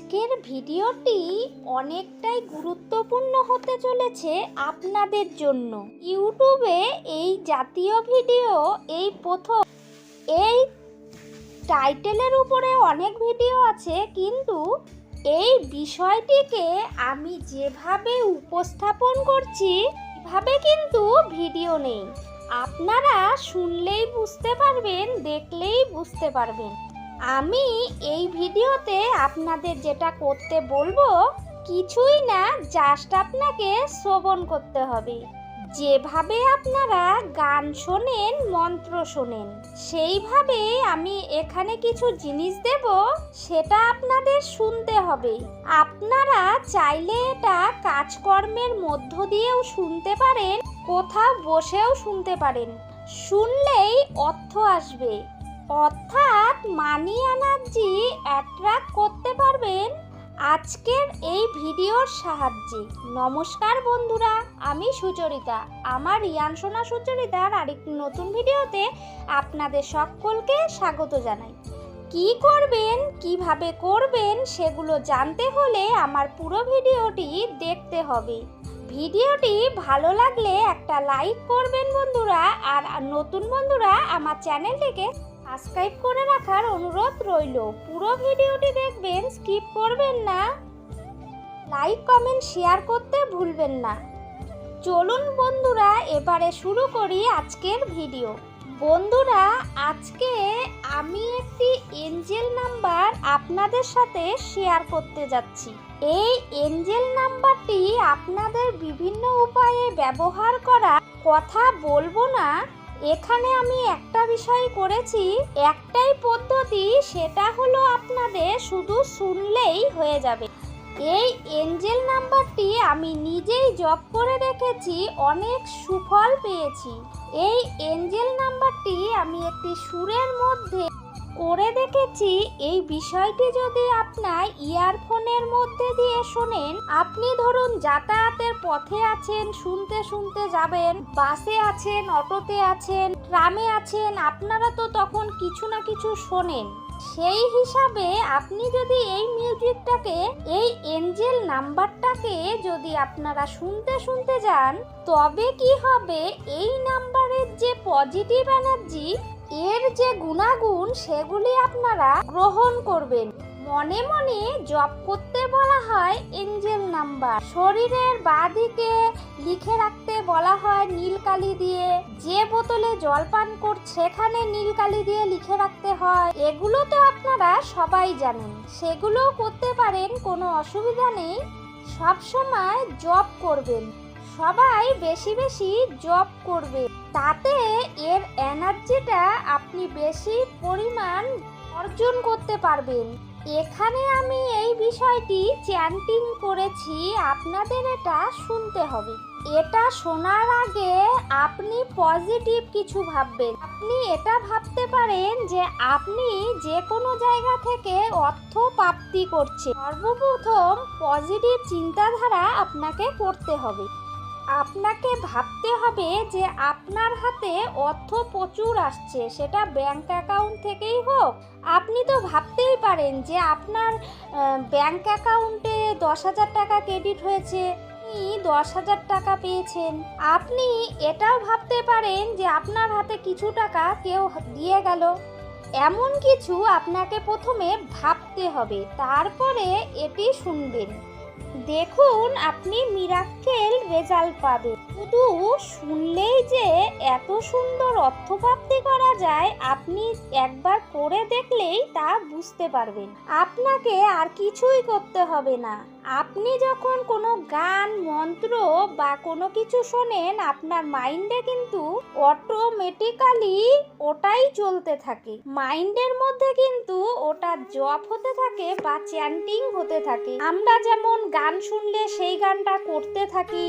আজকের ভিডিওটি অনেকটাই গুরুত্বপূর্ণ হতে চলেছে আপনাদের জন্য। ইউটিউবে এই জাতীয় ভিডিও, এই প্রথম, এই টাইটেলের উপরে অনেক ভিডিও আছে, কিন্তু এই বিষয়টিকে আমি যেভাবে উপস্থাপন করছি এভাবে কিন্তু ভিডিও নেই। আপনারা শুনলেই বুঝতে পারবেন, দেখলেই বুঝতে পারবেন। আমি এই ভিডিওতে আপনাদের যেটা করতে বলব, কিছুই না জাস্ট আপনাকে শ্রবণ করতে হবে। যেভাবে আপনারা গান শোনেন, মন্ত্র শোনেন সেইভাবে আমি এখানে কিছু জিনিস দেব, সেটা আপনাদের শুনতে হবে। আপনারা চাইলে এটা কাজকর্মের মধ্য দিয়েও শুনতে পারেন, কোথাও বসেও শুনতে পারেন। শুনলেই অর্থ আসবে। অর্থাৎ মানি এনার্জি অ্যাট্রাক্ট করতে পারবেন আজকের এই ভিডিওর সাহায্যে। নমস্কার বন্ধুরা, আমি সুচরিতা। আমার রিয়ান সোনা সুচরিতার আরেকটি নতুন ভিডিওতে আপনাদের সকলকে স্বাগত জানাই। কি করবেন, কীভাবে করবেন সেগুলো জানতে হলে আমার পুরো ভিডিওটি দেখতে হবে। ভিডিওটি ভালো লাগলে একটা লাইক করবেন বন্ধুরা, আর নতুন বন্ধুরা আমার চ্যানেলটিকে সাবস্ক্রাইব করে রাখার অনুরোধ রইল। পুরো ভিডিওটি দেখবেন স্কিপ করবেন না। লাইক কমেন্ট শেয়ার করতে ভুলবেন না। চলুন বন্ধুরা, এবারে শুরু করি আজকের ভিডিও। বন্ধুরা, আজকে আমি একটি এঞ্জেল নাম্বার আপনাদের সাথে শেয়ার করতে যাচ্ছি। এই এঞ্জেল নাম্বারটি আপনাদের বিভিন্ন উপায়ে ব্যবহার করা কথা বলব না। এখানে আমি একটা বিষয় করেছি, একটাই পদ্ধতি, সেটা হলো আপনাদের শুধু শুনলেই হয়ে যাবে। এই এঞ্জেল নাম্বারটি আমি নিজেই জব করে দেখেছি, অনেক সুফল পেয়েছি। এই এঞ্জেল নাম্বারটি আমি একটি সুরের মধ্যে করে দেখেছি, এই বিষয়টি যদি আপনার ইয়ারফোনের মধ্যে দিয়ে শোনেন, আপনি ধরুন যাতায়াতের পথে আছেন, শুনতে শুনতে যাবেন, বাসে আছেন, অটোতে আছেন, ট্রামে আছেন, আপনারা তো তখন কিছু না কিছু শোনেন। সেই হিসাবে আপনি যদি এই মিউজিকটাকে, এই এঞ্জেল নাম্বারটাকে যদি আপনারা শুনতে শুনতে যান, তবে কি হবে? এই নাম্বারের যে পজিটিভ এনার্জি এর যে গুণাগুণ, সেগুলি আপনারা গ্রহণ করবেন। মনে মনে জপ করতে বলা হয় এঞ্জেল নাম্বার। শরীরের বাঁদিকে লিখে রাখতে বলা হয় নীল কালি দিয়ে। যে বোতলে জল পান করছে সেখানে নীল কালি দিয়ে লিখে রাখতে হয়। এগুলো তো আপনারা সবাই জানেন। সেগুলোও করতে পারেন, কোনো অসুবিধা নেই। সব সময় জব করবেন। সবাই বেশি বেশি জপ করবে। তাতে এর এনার্জিটা আপনি বেশি পরিমাণ অর্জন করতে পারবেন। এখানে আমি এই বিষয়টি চ্যান্টিং করেছি, আপনাদের এটা শুনতে হবে। এটা শোনার আগে আপনি পজিটিভ কিছু ভাববেন। আপনি এটা ভাবতে পারেন যে আপনি যে কোনো জায়গা থেকে অর্থ প্রাপ্তি করছে সর্বপ্রথম পজিটিভ চিন্তাধারা আপনাকে করতে হবে। আপনাকে ভাবতে হবে যে আপনার হাতে অর্থ প্রচুর আসছে, সেটা ব্যাংক অ্যাকাউন্ট থেকেই হোক। আপনি তো ভাবতেই পারেন যে আপনার ব্যাংক অ্যাকাউন্টে দশ হাজার টাকা ক্রেডিট হয়েছে দশ হাজার টাকা পেয়েছেন। আপনি এটাও ভাবতে পারেন যে আপনার হাতে কিছু টাকা কেউ দিয়ে গেল। এমন কিছু আপনাকে প্রথমে ভাবতে হবে, তারপরে এটি শুনবেন। দেখুন, আপনি মিরাক্কেল রেজাল্ট পাবেন। শুধু শুনলেই যে এত সুন্দর অর্থপ্রাপ্তি করা যায়, আপনি একবার করে দেখলেই তা বুঝতে পারবেন। আপনাকে আর কিছুই করতে হবে না। আপনি যখন কোনো গান, মন্ত্র বা কোনো কিছু শোনেন, আপনার মাইন্ডে কিন্তু অটোমেটিক্যালি ওটাই চলতে থাকে। মাইন্ডের মধ্যে কিন্তু ওটা জপ হতে থাকে বা চ্যান্টিং হতে থাকে। আমরা যেমন গান শুনলে সেই গানটা করতে থাকি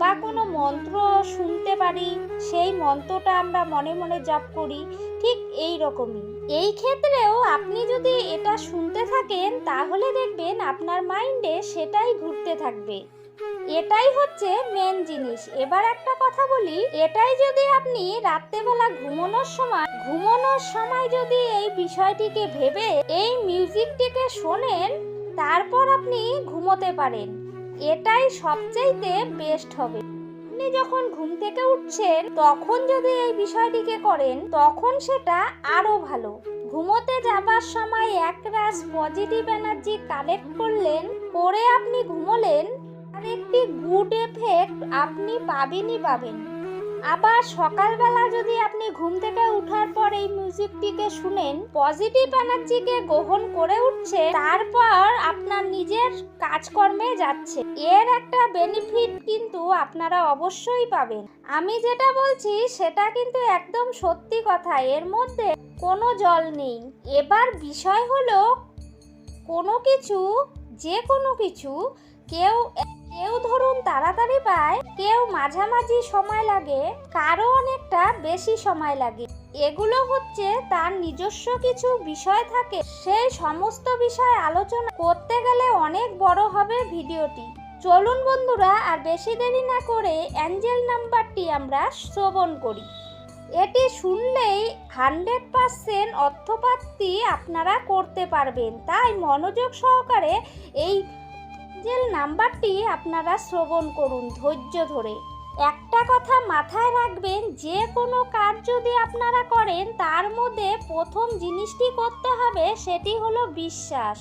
বা কোনো মন্ত্র শুনতে পারি, সেই মন্ত্রটা আমরা মনে মনে জপ করি, ঠিক এই রকমই। এই ক্ষেত্রেও আপনি যদি এটা শুনতে থাকেন, তাহলে দেখবেন আপনার মাইন্ডে সেটাই ঘুরতে থাকবে। এটাই হচ্ছে মেন জিনিস। এবার একটা কথা বলি, এটাই যদি আপনি রাত্রেবেলা ঘুমানোর সময় ঘুমানোর সময় যদি এই বিষয়টিকে ভেবে, এই মিউজিকটিকে শোনেন, তারপর আপনি ঘুমোতে পারেন। এটাই সবচাইতে বেস্ট হবে। যখন ঘুম থেকে উঠছেন, তখন যদি এই বিষয়টিকে করেন, তখন সেটা আরও ভালো। ঘুমোতে যাবার সময় এক রাস পজিটিভ এনার্জি কালেক্ট করলেন, পরে আপনি ঘুমোলেন আর একটি গুড এফেক্ট আপনি পাবেনই পাবেন। আবার সকালবেলা যদি আপনি ঘুম থেকে উঠার পর এই মিউজিকটিকে শুনেন পজিটিভ এনার্জিকে গ্রহণ করে উঠছে, তারপর আপনার নিজের কাজকর্মে যাচ্ছে। এর একটা বেনিফিট কিন্তু আপনারা অবশ্যই পাবেন। আমি যেটা বলছি, সেটা কিন্তু একদম সত্যি কথা। এর মধ্যে কোনো জল নেই। এবার বিষয় হলো, কোনো কিছু যে কোনো কিছু, কেউ কেউ ধরুন তাড়াতাড়ি পায়, কেউ মাঝামাঝি সময় লাগে, কারও অনেকটা বেশি সময় লাগে। এগুলো হচ্ছে তার নিজস্ব কিছু বিষয় থাকে, সেই সমস্ত বিষয় আলোচনা করতে গেলে অনেক বড় হবে ভিডিওটি। চলুন বন্ধুরা, আর বেশি দেরি না করে অ্যাঞ্জেল নাম্বারটি আমরা শ্রবণ করি। এটি শুনলেই হান্ড্রেড পারসেন্ট অর্থপ্রাপ্তি আপনারা করতে পারবেন। তাই মনোযোগ সহকারে এই এঞ্জেল নাম্বারটি আপনারা শ্রবণ করুন ধৈর্য ধরে। একটা কথা মাথায় রাখবেন, যে কোনো কাজ যদি আপনারা করেন, তার মধ্যে প্রথম জিনিসটি করতে হবে, সেটি হলো বিশ্বাস।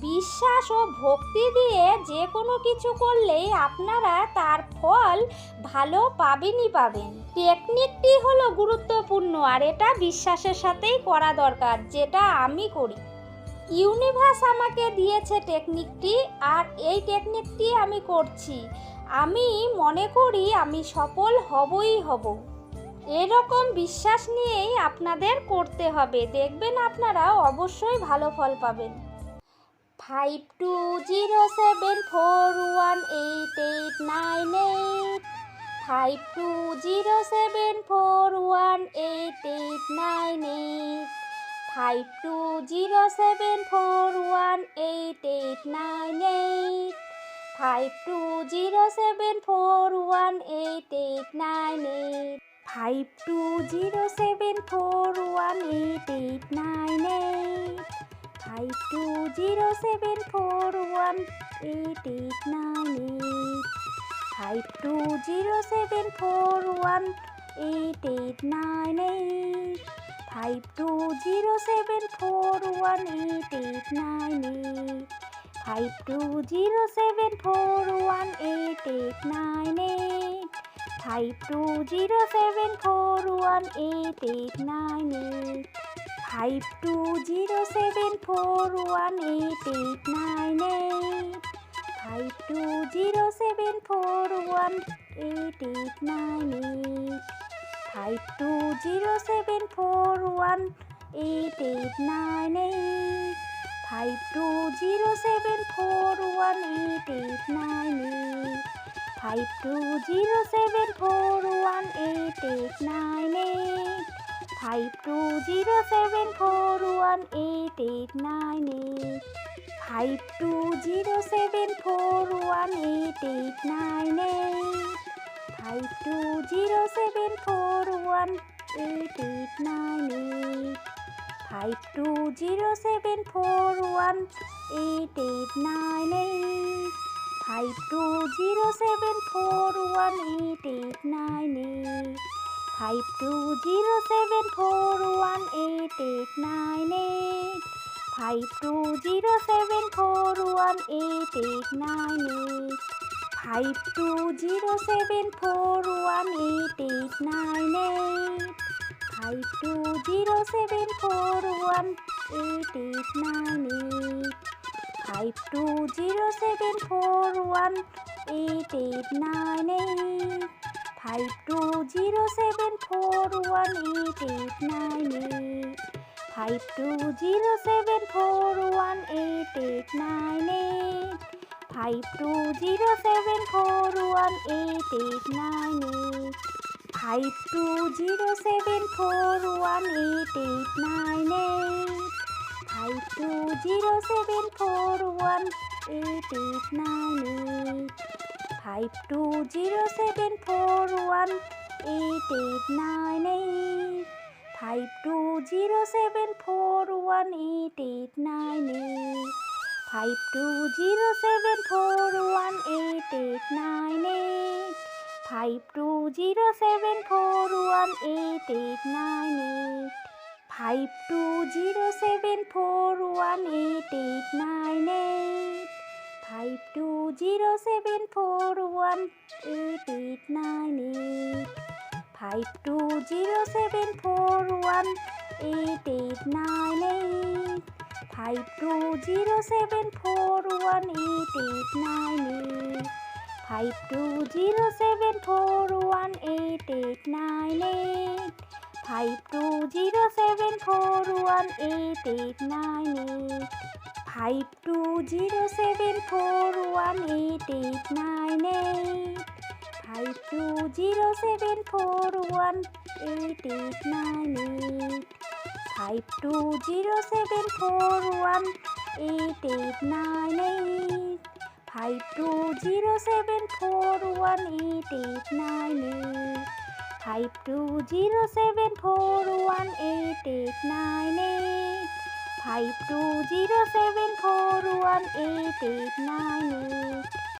বিশ্বাস ও ভক্তি দিয়ে যে কোনো কিছু করলেই আপনারা তার ফল ভালো পাবেনই পাবেন। টেকনিকটি হলো গুরুত্বপূর্ণ, আর এটা বিশ্বাসের সাথেই করা দরকার, যেটা আমি করি। ইউনিভার্স আমাকে দিয়েছে টেকনিকটি আর এই টেকনিকটি আমি করছি। আমি মনে করি আমি সফল হবই হব। এরকম বিশ্বাস নিয়েই আপনাদের করতে হবে। দেখবেন আপনারা অবশ্যই ভালো ফল পাবেন। Five two zero seven four one eight eight nine eight. Five two zero seven four one eight eight nine eight. Five two zero seven four one eight eight nine eight five two zero seven four one eight eight nine eight five two zero seven four one eight eight nine eight five two zero seven four one eight eight nine eight five two zero seven four one eight eight nine eight five two zero seven four one eight eight nine eight five two zero seven four one eight eight nine eight five two zero seven four one eight eight nine eight five two zero seven four one eight eight nine eight five two zero seven four one eight eight nine eight five two zero seven four one eight eight nine eight five two zero seven four one eight eight nine eight five two zero seven four one eight eight nine eight five two zero seven four one eight eight nine eight five two zero seven four one eight eight nine eight five two zero seven four one eight eight nine eight five two zero seven four one eight eight nine eight five two zero seven four one eight eight nine eight five two zero seven four one eight eight nine eight five two zero seven four one eight eight nine eight five two zero seven four one eight eight nine eight five two zero seven four one eight eight nine eight five two zero seven four one eight eight nine eight five two zero seven four one eight eight nine eight five two zero seven four one eight eight nine eight five two zero seven four one eight eight nine eight five two zero seven four one eight eight nine eight five two zero seven four one eight eight nine eight five two zero seven four one eight eight nine eight five two zero seven four one eight eight nine eight five two zero seven four one eight eight nine eight five two zero seven four one eight eight nine eight five two zero seven four one eight eight nine eight five two zero seven four one eight eight nine eight five two zero seven four one eight eight nine eight five two zero seven four one eight eight nine eight five two zero seven four one eight eight nine eight five two zero seven four one eight eight nine eight five two zero seven four one eight eight nine eight five two zero seven four one eight eight nine five two zero seven four one eight eight nine eight five two zero seven four one eight eight nine eight five two zero seven four one eight eight nine eight five two zero seven four one eight eight nine eight